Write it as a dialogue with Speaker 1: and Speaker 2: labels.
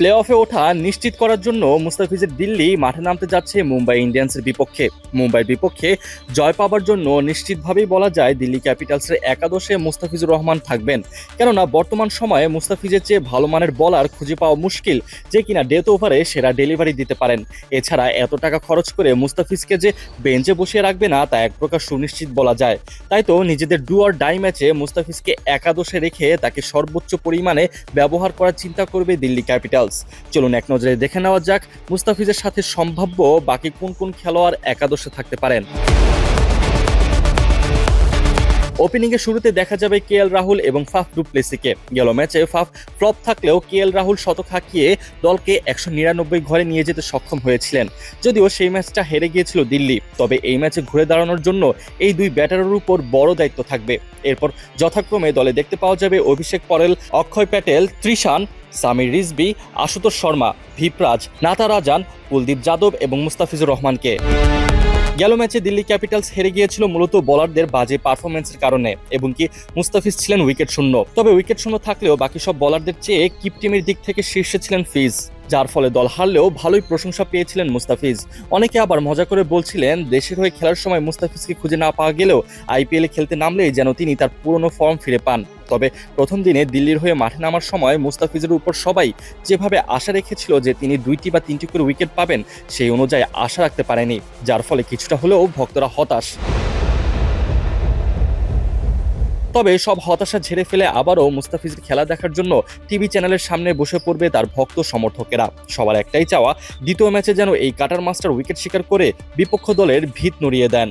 Speaker 1: Play অফে ওঠা নিশ্চিত করার জন্য মুস্তাফিজের দিল্লি মাঠে নামতে যাচ্ছে মুম্বাই ইন্ডিয়ান্সের বিপক্ষে। মুম্বাইয়ের বিপক্ষে জয় পাবার জন্য নিশ্চিতভাবেই বলা যায় দিল্লি ক্যাপিটালসের একাদশে মুস্তাফিজুর রহমান থাকবেন। কেননা বর্তমান সময়ে মুস্তাফিজের চেয়ে ভালো মানের বলার খুঁজে পাওয়া মুশকিল যে কিনা ডেথ ওভারে সেরা ডেলিভারি দিতে পারেন। এছাড়া এত টাকা খরচ করে মুস্তাফিজকে যে বেঞ্চে বসিয়ে রাখবে না তা এক প্রকার সুনিশ্চিত বলা যায়। তাই তো নিজেদের ডু অর ডাই ম্যাচে মুস্তাফিজকে একাদশে রেখে তাকে সর্বোচ্চ পরিমাণে ব্যবহার করার চিন্তা করবে দিল্লি ক্যাপিটালস চলুন এক নজরে দেখে নেওয়া যাক মুস্তাফিজের সাথে সম্ভাব্য বাকি কোন কোন খেলোয়াড় একাদশে থাকতে পারেন। ওপেনিংয়ে শুরুতে দেখা যাবে কে এল রাহুল এবং ফাফ ডুপ্লেসিকে গেল ম্যাচে ফাফ ফ্লপ থাকলেও কে এল রাহুল শতক হাঁকিয়ে দলকে একশো নিরানব্বই ঘরে নিয়ে যেতে সক্ষম হয়েছিলেন। যদিও সেই ম্যাচটা হেরে গিয়েছিল দিল্লি, তবে এই ম্যাচে ঘুরে দাঁড়ানোর জন্য এই দুই ব্যাটারের উপর বড় দায়িত্ব থাকবে। এরপর যথাক্রমে দলে দেখতে পাওয়া যাবে অভিষেক পরেল, অক্ষয় প্যাটেল, ত্রিশান, সামির রিজবি আশুতোষ শর্মা, ভিপরাজ নাতারাজান কুলদীপ যাদব এবং মুস্তাফিজুর রহমানকে। গেল ম্যাচে দিল্লি ক্যাপিটালস হেরে গিয়েছিল মূলত বলারদের বাজে পারফরমেন্সের কারণে, এবং কি মুস্তাফিজ ছিলেন উইকেট শূন্য। তবে উইকেট শূন্য থাকলেও বাকি সব বলারদের চেয়ে কিপ টিমের দিক থেকে শীর্ষে ছিলেন ফিজ। যার ফলে দল হারলেও ভালোই প্রশংসা পেয়েছিলেন মুস্তাফিজ। অনেকে আবার মজা করে বলছিলেন, দেশের হয়ে খেলার সময় মুস্তাফিজকে খুঁজে না পাওয়া গেলেও আইপিএলে খেলতে নামলেই যেন তিনি তার পুরনো ফর্ম ফিরে পান। তবে প্রথম দিনে দিল্লির হয়ে মাঠে নামার সময় মুস্তাফিজের উপর সবাই যেভাবে আশা রেখেছিল যে তিনি দুইটি বা তিনটি করে উইকেট পাবেন, সেই অনুযায়ী আশা রাখতে পারেনি, যার ফলে কিছুটা হলেও ভক্তরা হতাশ। তবে সব হতাশা ঝেড়ে ফেলে আবারও মুস্তাফিজের খেলা দেখার জন্য টিভি চ্যানেলের সামনে বসে পড়বে তার ভক্ত সমর্থকেরা। সবার একটাই চাওয়া, দ্বিতীয় ম্যাচে যেন এই কাটার মাস্টার উইকেট শিকার করে বিপক্ষ দলের ভিত নড়িয়ে দেন।